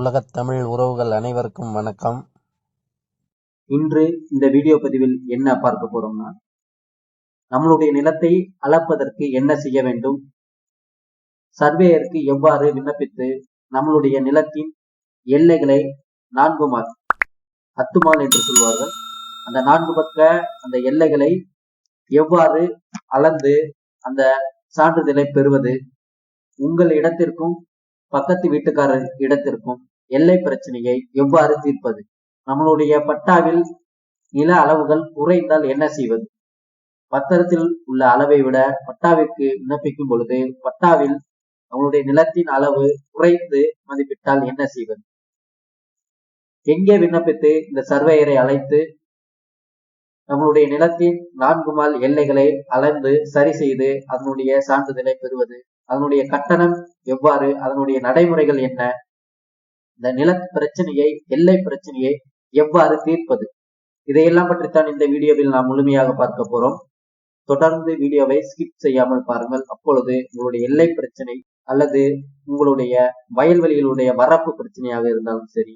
உலகத் தமிழ் உறவுகள் அனைவருக்கும் வணக்கம். இன்று இந்த வீடியோ பதிவில் என்ன பார்க்க போறோம்னா நம்மளுடைய நிலத்தை அளப்பதற்கு என்ன செய்ய வேண்டும்? சர்வேயருக்கு எவ்வாறு விண்ணப்பித்து நம்மளுடைய நிலத்தின் எல்லைகளை நான்கு மால் அத்துமால் என்று சொல்வார்கள். அந்த நான்கு பக்க அந்த எல்லைகளை எவ்வாறு அளந்து அந்த சான்றிதழை பெறுவது? உங்கள் இடத்திற்கும் பக்கத்து வீட்டுக்காரர் இடத்திற்கும் எல்லை பிரச்சனையை எவ்வாறு தீர்ப்பது? நம்மளுடைய பட்டாவில் நில அளவுகள் குறைந்தால் என்ன செய்வது? பத்திரத்தில் உள்ள அளவை விட பட்டாவிற்கு விண்ணப்பிக்கும் பொழுது பட்டாவில் நம்மளுடைய நிலத்தின் அளவு குறைந்து மதிப்பிட்டால் என்ன செய்வது? எங்கே விண்ணப்பித்து இந்த சர்வேயரை அழைத்து நம்மளுடைய நிலத்தின் நான்கு மால் எல்லைகளை அளந்து சரி செய்து அதனுடைய சான்றிதழை பெறுவது? அதனுடைய கட்டணம் எவ்வாறு? அதனுடைய நடைமுறைகள் என்ன? இந்த நில பிரச்சனையை எல்லை பிரச்சனையை எவ்வாறு தீர்ப்பது? இதையெல்லாம் பற்றித்தான் இந்த வீடியோவில் நாம் முழுமையாக பார்க்க போறோம். தொடர்ந்து வீடியோவை ஸ்கிப் செய்யாமல் பாருங்கள். அப்பொழுது உங்களுடைய எல்லை பிரச்சனை அல்லது உங்களுடைய வயல்வெளிகளுடைய வரப்பு பிரச்சனையாக இருந்தாலும் சரி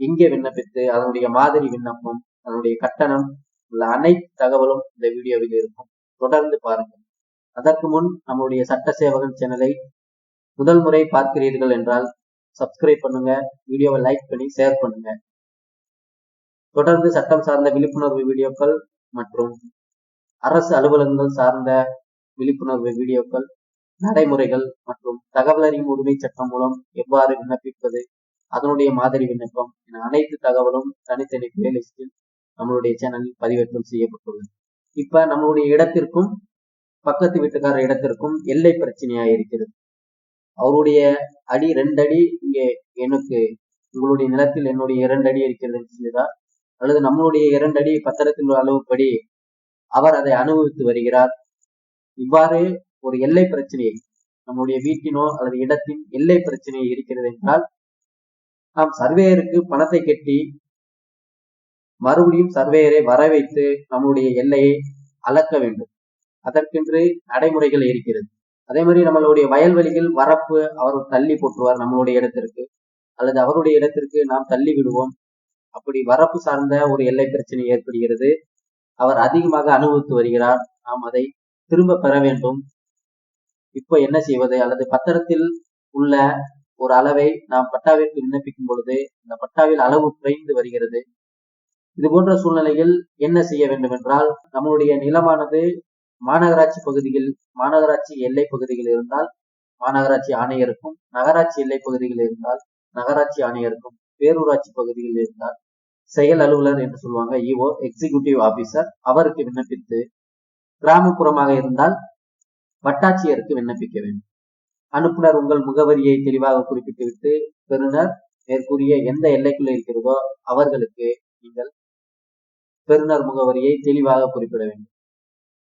எங்கே விண்ணப்பித்து அதனுடைய மாதிரி விண்ணப்பம் அதனுடைய கட்டணம் உள்ள அனைத்து தகவலும் இந்த வீடியோவில் இருக்கும். தொடர்ந்து பாருங்கள். அதற்கு முன் நம்மளுடைய சட்ட சேவகன் சேனலை முதல் முறை பார்க்கிறீர்கள் என்றால் சப்ஸ்கிரைப் பண்ணுங்க வீடியோவை லைக் பண்ணி ஷேர் பண்ணுங்க. தொடர்ந்து சட்டம் சார்ந்த விழிப்புணர்வு வீடியோக்கள் மற்றும் அரசு அலுவலகங்கள் சார்ந்த விழிப்புணர்வு வீடியோக்கள் நடைமுறைகள் மற்றும் தகவல் அறியும் உரிமை சட்டம் மூலம் எவ்வாறு விண்ணப்பிப்பது அதனுடைய மாதிரி விண்ணப்பம் என அனைத்து தகவலும் தனித்தனி பிளேலிஸ்டில் நம்மளுடைய சேனலில் பதிவேற்றம் செய்யப்பட்டுள்ளது. இப்ப நம்மளுடைய இடத்திற்கும் பக்கத்து வீட்டுக்கார இடத்திற்கும் எல்லை பிரச்சனையா இருக்கிறது அவருடைய அடி ரெண்டு அடி இங்கே எனக்கு உங்களுடைய நிலத்தில் என்னுடைய இரண்டு அடி இருக்கிறது சொல்கிறார் அல்லது நம்மளுடைய இரண்டு அடி அளவுப்படி அவர் அதை அனுபவித்து வருகிறார். இவ்வாறு ஒரு எல்லை பிரச்சனையை நம்முடைய வீட்டினோ அல்லது இடத்தின் எல்லை பிரச்சனை இருக்கிறது என்றால் நாம் சர்வேயருக்கு பணத்தை கட்டி மறுபடியும் சர்வேயரை வர வைத்து நம்முடைய எல்லையை அளக்க வேண்டும். அதற்கென்று நடைமுறைகள் இருக்கிறது. அதே மாதிரி நம்மளுடைய வயல்வெளிகள் வரப்பு அவர் தள்ளி போட்டுருவார் நம்மளுடைய இடத்திற்கு. அல்லது அவருடைய இடத்திற்கு நாம் தள்ளி விடுவோம். அப்படி வரப்பு சார்ந்த ஒரு எல்லை பிரச்சனை ஏற்படுகிறது. அவர் அதிகமாக அனுபவித்து வருகிறார். நாம் அதை திரும்ப பெற வேண்டும். இப்போ என்ன செய்வது? அல்லது பத்திரத்தில் உள்ள ஒரு அளவை நாம் பட்டாவிற்கு விண்ணப்பிக்கும் பொழுது இந்த பட்டாவில் அளவு குறைந்து வருகிறது. இது போன்ற சூழ்நிலையில் என்ன செய்ய வேண்டும் என்றால் நம்மளுடைய நிலமானது மாநகராட்சி பகுதியில் மாநகராட்சி எல்லை பகுதியில் இருந்தால் மாநகராட்சி ஆணையருக்கும் நகராட்சி எல்லை பகுதியில் இருந்தால் நகராட்சி ஆணையருக்கும் பேரூராட்சி பகுதியில் இருந்தால் செயல் அலுவலர் என்று சொல்லுவாங்க. இஓ எக்ஸிகியூட்டிவ் ஆபீசர் அவருக்கு விண்ணப்பித்து கிராமப்புறமாக இருந்தால் வட்டாட்சியருக்கு விண்ணப்பிக்க வேண்டும். அனுப்புனர் உங்கள் முகவரியை தெளிவாக குறிப்பிட்டுவிட்டு பெறுநர் மேற்கூறிய எந்த எல்லைக்குள்ள இருக்கிறதோ அவர்களுக்கு நீங்கள் பெறுநர் முகவரியை தெளிவாக குறிப்பிட வேண்டும்.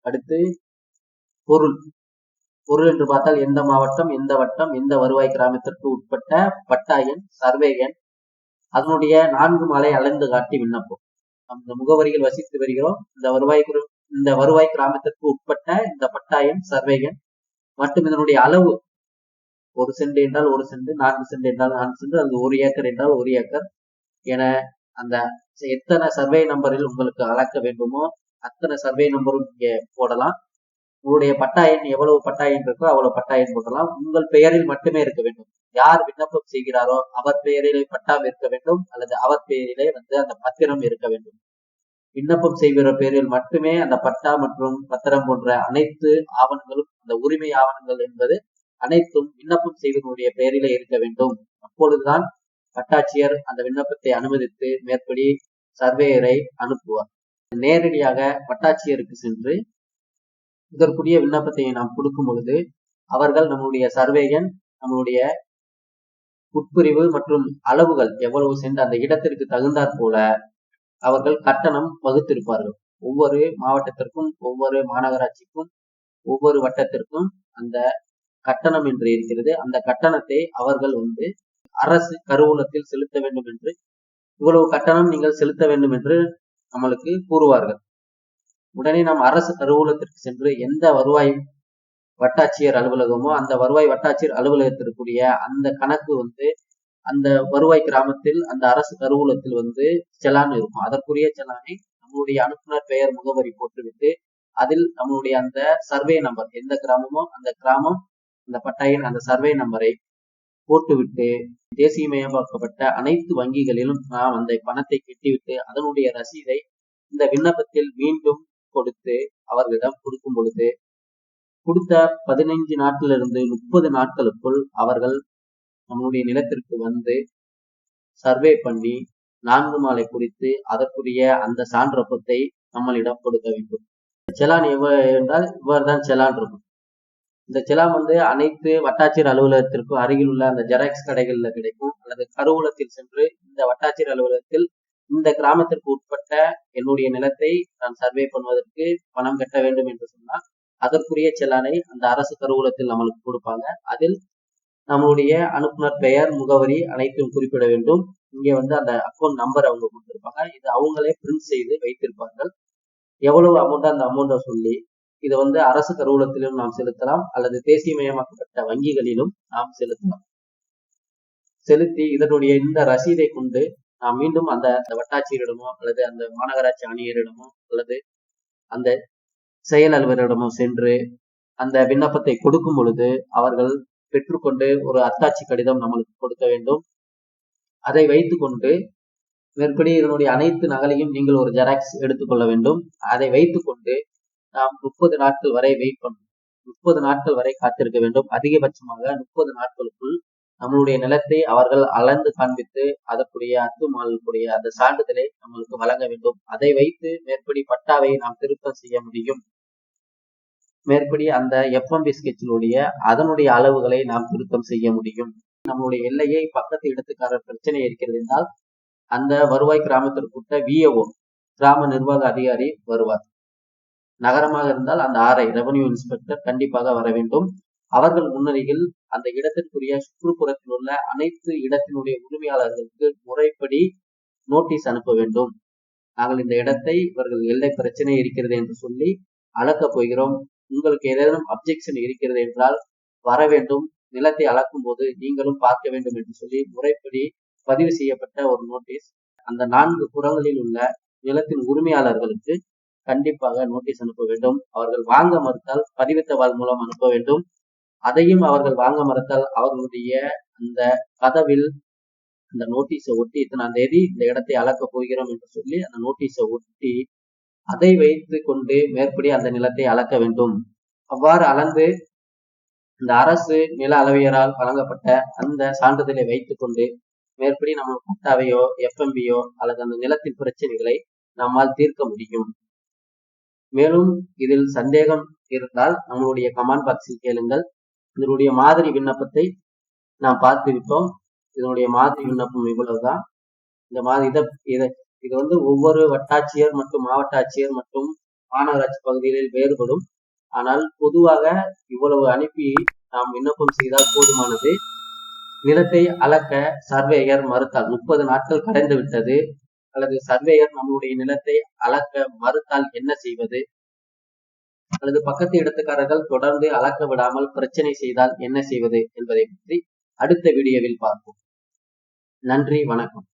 அடுத்து பொருள். பொருள் என்று பார்த்தால் எந்த மாவட்டம் எந்த வட்டம் எந்த வருவாய் கிராமத்திற்கு உட்பட்ட பட்டாயன் சர்வேயன் அதனுடைய நான்கு மலை அளந்து காட்டி விண்ணப்பம். அந்த முகவரியில் வசித்து வருகிறோம். இந்த வருவாய் இந்த வருவாய் கிராமத்திற்கு உட்பட்ட இந்த பட்டாயன் சர்வேயன் மற்றும் இதனுடைய அளவு ஒரு சென்ட் என்றால் ஒரு சென்ட் நான்கு சென்ட் என்றால் நான்கு சென்ட் அது ஒரு ஏக்கர் என்றால் ஒரு ஏக்கர் என அந்த எத்தனை சர்வே நம்பரில் உங்களுக்கு அளக்க வேண்டுமோ அத்தனை சர்வே நம்பரும் நீங்க போடலாம். உங்களுடைய பட்டாயன் எவ்வளவு பட்டாயன் இருக்கோ அவ்வளவு பட்டாயன் போடலாம். உங்கள் பெயரில் மட்டுமே இருக்க வேண்டும். யார் விண்ணப்பம் செய்கிறாரோ அவர் பெயரிலே பட்டாம் இருக்க வேண்டும். அல்லது அவர் பெயரிலே வந்து அந்த பத்திரம் இருக்க வேண்டும். விண்ணப்பம் செய்கிற பெயரில் மட்டுமே அந்த பட்டா மற்றும் பத்திரம் போன்ற அனைத்து ஆவணங்களும் அந்த உரிமை ஆவணங்கள் என்பது அனைத்தும் விண்ணப்பம் செய்வதனுடைய பெயரிலே இருக்க வேண்டும். அப்பொழுதுதான் வட்டாட்சியர் அந்த விண்ணப்பத்தை அனுமதித்து மேற்படி சர்வேயரை அனுப்புவார். நேரடியாக வட்டாட்சியருக்கு சென்று இதற்குரிய விண்ணப்பத்தை நாம் கொடுக்கும் பொழுது அவர்கள் நம்மளுடைய சர்வேயன் நம்மளுடைய உட்பிரிவு மற்றும் அளவுகள் எவ்வளவு சென்று அந்த இடத்திற்கு தகுந்தாற் போல அவர்கள் கட்டணம் வகுத்திருப்பார்கள். ஒவ்வொரு மாவட்டத்திற்கும் ஒவ்வொரு மாநகராட்சிக்கும் ஒவ்வொரு வட்டத்திற்கும் அந்த கட்டணம் என்று இருக்கிறது. அந்த கட்டணத்தை அவர்கள் வந்து அரசு கருவூலத்தில் செலுத்த வேண்டும் என்று இவ்வளவு கட்டணம் நீங்கள் செலுத்த வேண்டும் என்று நம்மளுக்கு கூறுவார்கள். உடனே நாம் அரசு கருவூலத்திற்கு சென்று எந்த வருவாய் வட்டாட்சியர் அலுவலகமோ அந்த வருவாய் வட்டாட்சியர் அலுவலகத்திற்குரிய அந்த கணக்கு வந்து அந்த வருவாய் கிராமத்தில் அந்த அரசு கருவூலத்தில் வந்து செலான் இருக்கும். அதற்குரிய செலானை நம்மளுடைய அனுப்புனர் பெயர் முகவரி போட்டுவிட்டு அதில் நம்மளுடைய அந்த சர்வே நம்பர் எந்த கிராமமோ அந்த கிராமம் அந்த பட்டாயின் அந்த சர்வே நம்பரை போட்டுவிட்டு தேசியமயமாக்கப்பட்ட அனைத்து வங்கிகளிலும் நாம் அந்த பணத்தை கட்டிவிட்டு அதனுடைய ரசீதை இந்த விண்ணப்பத்தில் மீண்டும் கொடுத்து அவர்களிடம் கொடுக்கும் பொழுது கொடுத்த பதினைஞ்சு நாட்களிலிருந்து முப்பது நாட்களுக்குள் அவர்கள் நம்முடைய நிலத்திற்கு வந்து சர்வே பண்ணி நான்கு மாலை குறித்து அதற்குரிய அந்த சான்றப்பத்தை நம்மளிடம் கொடுக்க வேண்டும். செலான் எவ்வ என்றால் இவ்வாறு தான் செலான் இருக்கும். இந்த செலான் வந்து அனைத்து வட்டாட்சியர் அலுவலகத்திற்கும் அருகில் உள்ள அந்த ஜெராக்ஸ் கடைகளில் கிடைக்கும். அல்லது கருவூலத்தில் சென்று இந்த வட்டாட்சியர் அலுவலகத்தில் இந்த கிராமத்திற்கு உட்பட்ட என்னுடைய நிலத்தை நான் சர்வே பண்ணுவதற்கு பணம் கட்ட வேண்டும் என்று சொன்னால் அதற்குரிய செலானை அந்த அரசு கருவூலத்தில் நம்மளுக்கு கொடுப்பாங்க. அதில் நம்மளுடைய அனுப்புனர் பெயர் முகவரி அனைத்தும் குறிப்பிட வேண்டும். இங்கே வந்து அந்த அக்கௌண்ட் நம்பர் அவங்க கொடுத்திருப்பாங்க. இது அவங்களே பிரிண்ட் செய்து வைத்திருப்பார்கள். எவ்வளவு அமௌண்ட் அந்த அமௌண்ட்டை சொல்லி இதை வந்து அரசு கருவூலத்திலும் நாம் செலுத்தலாம். அல்லது தேசியமயமாக்கப்பட்ட வங்கிகளிலும் நாம் செலுத்தலாம். செலுத்தி இதனுடைய இந்த ரசீதை கொண்டு நாம் மீண்டும் அந்த வட்டாட்சியரிடமோ அல்லது அந்த மாநகராட்சி ஆணையரிடமோ அல்லது அந்த செயல் அலுவலரிடமோ சென்று அந்த விண்ணப்பத்தை கொடுக்கும் பொழுது அவர்கள் பெற்றுக்கொண்டு ஒரு அத்தாட்சி கடிதம் நம்மளுக்கு கொடுக்க வேண்டும். அதை வைத்துக்கொண்டு மேற்படி இதனுடைய அனைத்து நகலையும் நீங்கள் ஒரு ஜெராக்ஸ் எடுத்துக்கொள்ள வேண்டும். அதை வைத்துக்கொண்டு நாம் முப்பது நாட்கள் வரை வெயிட் பண்ணணும். முப்பது நாட்கள் வரை காத்திருக்க வேண்டும். அதிகபட்சமாக முப்பது நாட்களுக்குள் நம்மளுடைய நிலத்தை அவர்கள் அளந்து காண்பித்து அதற்குரிய அத்துமாலுக்குரிய அந்த சான்றிதழை நம்மளுக்கு வழங்க வேண்டும். அதை வைத்து மேற்படி பட்டாவை நாம் திருத்தம் செய்ய முடியும். மேற்படி அந்த எஃப்எம்பி ஸ்கெட்சிலுடைய அதனுடைய அளவுகளை நாம் திருத்தம் செய்ய முடியும். நம்மளுடைய எல்லையை பக்கத்து இடத்துக்காரர் பிரச்சனை இருக்கிறது என்றால் அந்த வருவாய் கிராமத்திற்குட்ட விஏஓ கிராம நிர்வாக அதிகாரி வருவார். நகரமாக இருந்தால் அந்த ஆர்ஐ ரெவன்யூ இன்ஸ்பெக்டர் கண்டிப்பாக வர வேண்டும். அவர்கள் முன்னணியில் அந்த இடத்திற்குரிய சுற்றுப்புறத்தில் உள்ள அனைத்து இடத்தினுடைய உரிமையாளர்களுக்கு முறைப்படி நோட்டீஸ் அனுப்ப வேண்டும். நாங்கள் இந்த இடத்தை இவர்கள் எல்லை பிரச்சனை இருக்கிறது என்று சொல்லி அளக்கப் போகிறோம். உங்களுக்கு ஏதேனும் அப்ஜெக்ஷன் இருக்கிறது என்றால் வர வேண்டும். நிலத்தை அளக்கும் போது நீங்களும் பார்க்க வேண்டும் என்று சொல்லி முறைப்படி பதிவு செய்யப்பட்ட ஒரு நோட்டீஸ் அந்த நான்கு புறங்களில் உள்ள நிலத்தின் உரிமையாளர்களுக்கு கண்டிப்பாக நோட்டீஸ் அனுப்ப வேண்டும். அவர்கள் வாங்க மறுத்தால் பதிவு மூலம் அனுப்ப வேண்டும். அதையும் அவர்கள் வாங்க மறுத்தால் அவர்களுடைய அந்த கதவில் அந்த நோட்டீஸை ஒட்டி இத்தனாம் தேதி இந்த இடத்தை அளக்க போகிறோம் என்று சொல்லி அந்த நோட்டீஸை ஒட்டி அதை வைத்து கொண்டு மேற்படி அந்த நிலத்தை அளக்க வேண்டும். அவ்வாறு அளந்து இந்த அரசு நில அளவியரால் வழங்கப்பட்ட அந்த சான்றிதழை வைத்து கொண்டு மேற்படி நம்ம பட்டாவையோ எஃப்எம்பியோ அல்லது அந்த நிலத்தின் பிரச்சனைகளை நம்மால் தீர்க்க முடியும். மேலும் இதில் சந்தேகம் இருந்தால் நம்மளுடைய கமெண்ட் பாக்ஸில் கேளுங்கள். இதனுடைய மாதிரி விண்ணப்பத்தை நாம் பார்த்து விட்டோம் இதனுடைய மாதிரி விண்ணப்பம் இவ்வளவுதான். இந்த மாதிரி இதை இதை இது வந்து ஒவ்வொரு வட்டாட்சியர் மற்றும் மாவட்ட ஆட்சியர் மற்றும் மாநகராட்சி பகுதிகளில் வேறுபடும். ஆனால் பொதுவாக இவ்வளவு அனுப்பி நாம் விண்ணப்பம் செய்தால் போதுமானது. நிலத்தை அளக்க சர்வேயர் மறுத்தால் முப்பது நாட்கள் கடந்து விட்டது. அல்லது சர்வேயர் நம்முடைய நிலத்தை அளக்க மறுத்தால் என்ன செய்வது? அல்லது பக்கத்து இடத்துக்காரர்கள் தொடர்ந்து அளக்க விடாமல் பிரச்சனை செய்தால் என்ன செய்வது என்பதை பற்றி அடுத்த வீடியோவில் பார்ப்போம். நன்றி வணக்கம்.